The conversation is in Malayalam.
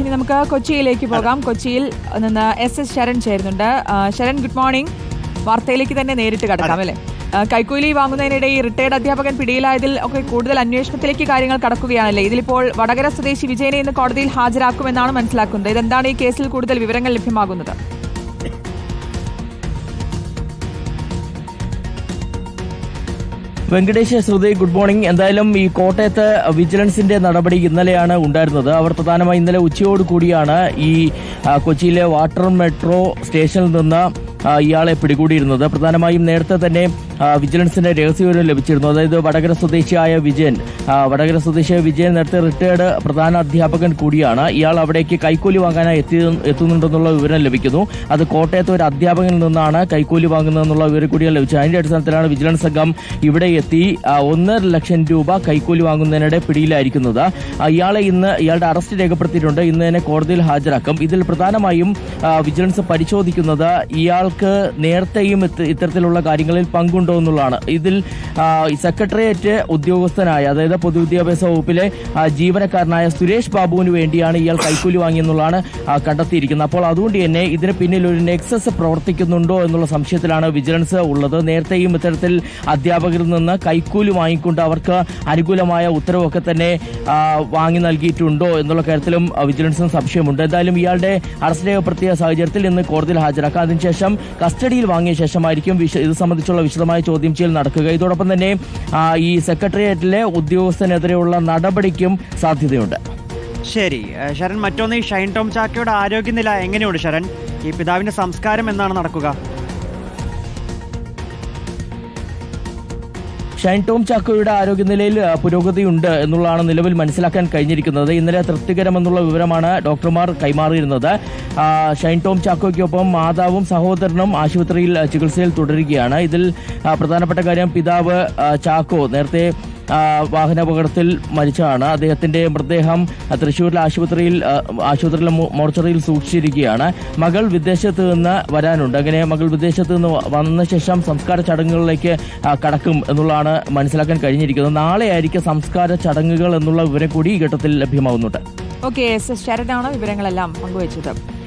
ഇനി നമുക്ക് കൊച്ചിയിലേക്ക് പോകാം. കൊച്ചിയിൽ നിന്ന് എസ് എസ് ശരൺ ചേരുന്നുണ്ട്. ശരൺ ഗുഡ് മോർണിംഗ് വാർത്തയിലേക്ക് തന്നെ നേരിട്ട് കടക്കാം അല്ലേ? കൈക്കൂലി വാങ്ങുന്നതിനിടെ ഈ റിട്ടയർഡ് അധ്യാപകൻ പിടിയിലായതിൽ ഒക്കെ കൂടുതൽ അന്വേഷണത്തിലേക്ക് കാര്യങ്ങൾ കടക്കുകയാണല്ലേ? ഇതിലിപ്പോൾ വടകര സ്വദേശി വിജയനെ ഇന്ന് കോടതിയിൽ ഹാജരാക്കുമെന്നാണ് മനസ്സിലാക്കുന്നത്. ഇതെന്താണ് ഈ കേസിൽ കൂടുതൽ വിവരങ്ങൾ ലഭ്യമാകുന്നത്? Venkatesh Shruti good morning. എന്തായാലും ഈ കോട്ടയത്ത് വിജിലൻസിന്റെ നടപടി ഇന്നലെയാണ് ഉണ്ടായിരുന്നത്. അവർ പ്രധാനമായി ഇന്നലെ ഉച്ചയോട് കൂടിയാണ് ഈ കൊച്ചിയിലെ വാട്ടർ മെട്രോ സ്റ്റേഷനിൽ നിന്ന് ഇയാളെ പിടികൂടിയിരുന്നത്. പ്രധാനമായും നേരത്തെ തന്നെ വിജിലൻസിന്റെ രഹസ്യവിവരം ലഭിച്ചിരുന്നു. അതായത് വടകര സ്വദേശിയായ വിജയൻ വടകര സ്വദേശിയായ വിജയൻ നേരത്തെ റിട്ടയർഡ് പ്രധാന അധ്യാപകൻ കൂടിയാണ്. ഇയാൾ അവിടേക്ക് കൈക്കൂലി വാങ്ങാനായി എത്തി എത്തുന്നുണ്ടെന്നുള്ള വിവരം ലഭിക്കുന്നു. അത് കോട്ടയത്തെ ഒരു അധ്യാപകനിൽ നിന്നാണ് കൈക്കൂലി വാങ്ങുന്നതെന്നുള്ള വിവരം കൂടിയാണ് ലഭിച്ചത് അതിന്റെ അടിസ്ഥാനത്തിലാണ് വിജിലൻസ് സംഘം ഇവിടെ എത്തി. ഒന്നര ലക്ഷം രൂപ കൈക്കൂലി വാങ്ങുന്നതിനിടെ പിടിയിലായിരിക്കുന്നത്. ഇയാളെ ഇന്ന് ഇയാളുടെ അറസ്റ്റ് രേഖപ്പെടുത്തിയിട്ടുണ്ട്. ഇന്ന് തന്നെ കോടതിയിൽ ഹാജരാക്കും. ഇതിൽ പ്രധാനമായും വിജിലൻസ് പരിശോധിക്കുന്നത് ഇയാൾക്ക് നേരത്തെയും ഇത് ഇത്തരത്തിലുള്ള കാര്യങ്ങളിൽ പങ്കുണ്ടോ. എന്നുള്ളതാണ്. ഇതിൽ സെക്രട്ടേറിയറ്റ് ഉദ്യോഗസ്ഥനായ അതായത് പൊതുവിദ്യാഭ്യാസ വകുപ്പിലെ ജീവനക്കാരനായ സുരേഷ് ബാബുവിന് വേണ്ടിയാണ് ഇയാൾ കൈക്കൂലി വാങ്ങിയെന്നുള്ളതാണ് കണ്ടെത്തിയിരിക്കുന്നത്. അപ്പോൾ അതുകൊണ്ട് തന്നെ ഇതിന് പിന്നിൽ ഒരു നെക്സസ് പ്രവർത്തിക്കുന്നുണ്ടോ എന്നുള്ള സംശയത്തിലാണ് വിജിലൻസ് ഉള്ളത്. നേരത്തെയും ഇത്തരത്തിൽ അധ്യാപകരിൽ നിന്ന് കൈക്കൂലി വാങ്ങിക്കൊണ്ട് അവർക്ക് അനുകൂലമായ ഉത്തരവൊക്കെ തന്നെ വാങ്ങി നൽകിയിട്ടുണ്ടോ എന്നുള്ള കാര്യത്തിലും വിജിലൻസിന് സംശയമുണ്ട്. എന്തായാലും ഇയാളുടെ അറസ്റ്റ് രേഖപ്പെടുത്തിയ സാഹചര്യത്തിൽ ഇന്ന് കോടതിയിൽ ഹാജരാക്കാം. അതിനുശേഷം കസ്റ്റഡിയിൽ വാങ്ങിയ ശേഷമായിരിക്കും ഇത് സംബന്ധിച്ചുള്ള വിശദമായ ചോദ്യം ചെയ്യൽ നടക്കുക. ഇതോടൊപ്പം തന്നെ ഈ സെക്രട്ടേറിയറ്റിലെ ഉദ്യോഗസ്ഥനെതിരെയുള്ള നടപടിക്കും സാധ്യതയുണ്ട്. ശരി. ശരൺ മറ്റൊന്ന് ഈ ഷൈൻ ടോം ചാക്കയുടെ ആരോഗ്യനില എങ്ങനെയുണ്ട് ശരൺ? ഈ പിതാവിന്റെ സംസ്കാരം എന്നാണ് നടക്കുക? ഷൈൻ ടോം ചാക്കോയുടെ ആരോഗ്യനിലയിൽ പുരോഗതിയുണ്ട് എന്നുള്ളതാണ് നിലവിൽ മനസ്സിലാക്കാൻ കഴിഞ്ഞിരിക്കുന്നത്. ഇന്നലെ തൃപ്തികരമെന്നുള്ള വിവരമാണ് ഡോക്ടർമാർ കൈമാറിയിരുന്നത്. ഷൈൻ ടോം ചാക്കോയ്ക്കൊപ്പം മാതാവും സഹോദരനും ആശുപത്രിയിൽ ചികിത്സയിൽ തുടരുകയാണ്. ഇതിൽ പ്രധാനപ്പെട്ട കാര്യം പിതാവ് ചാക്കോ നേരത്തെ വാഹനാപകടത്തിൽ മരിച്ചതാണ്. അദ്ദേഹത്തിന്റെ മൃതദേഹം തൃശൂരിലെ ആശുപത്രിയിൽ ആശുപത്രിയിലെ മോർച്ചറിയിൽ സൂക്ഷിച്ചിരിക്കുകയാണ്. മകൾ വിദേശത്ത് നിന്ന് വരാനുണ്ട്. അങ്ങനെ മകൾ വിദേശത്ത് നിന്ന് വന്ന ശേഷം സംസ്കാര ചടങ്ങുകളിലേക്ക് കടക്കും എന്നുള്ളതാണ് മനസ്സിലാക്കാൻ കഴിഞ്ഞിരിക്കുന്നത്. നാളെ ആയിരിക്കും സംസ്കാര ചടങ്ങുകൾ എന്നുള്ള വിവരം കൂടി ഈ ഘട്ടത്തിൽ ലഭ്യമാവുന്നുണ്ട്. ഓക്കെ എസ് വിവരങ്ങളെല്ലാം പങ്കുവച്ചത്?